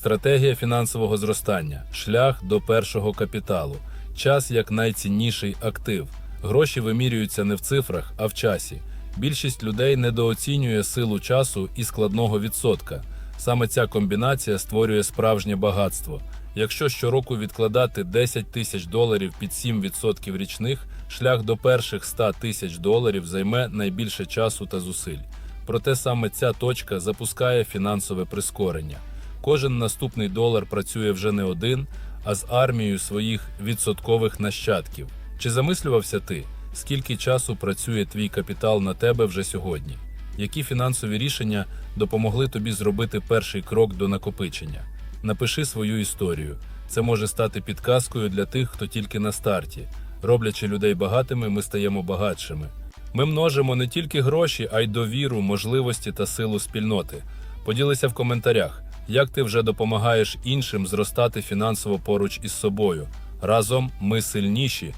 Стратегія фінансового зростання, шлях до першого капіталу, час як найцінніший актив. Гроші вимірюються не в цифрах, а в часі. Більшість людей недооцінює силу часу і складного відсотка. Саме ця комбінація створює справжнє багатство. Якщо щороку відкладати 10 тисяч доларів під 7% річних, шлях до перших 100 тисяч доларів займе найбільше часу та зусиль. Проте саме ця точка запускає фінансове прискорення. Кожен наступний долар працює вже не один, а з армією своїх відсоткових нащадків. Чи замислювався ти, скільки часу працює твій капітал на тебе вже сьогодні? Які фінансові рішення допомогли тобі зробити перший крок до накопичення? Напиши свою історію. Це може стати підказкою для тих, хто тільки на старті. Роблячи людей багатими, ми стаємо багатшими. Ми множимо не тільки гроші, а й довіру, можливості та силу спільноти. Поділися в коментарях, як ти вже допомагаєш іншим зростати фінансово поруч із собою. Разом ми сильніші,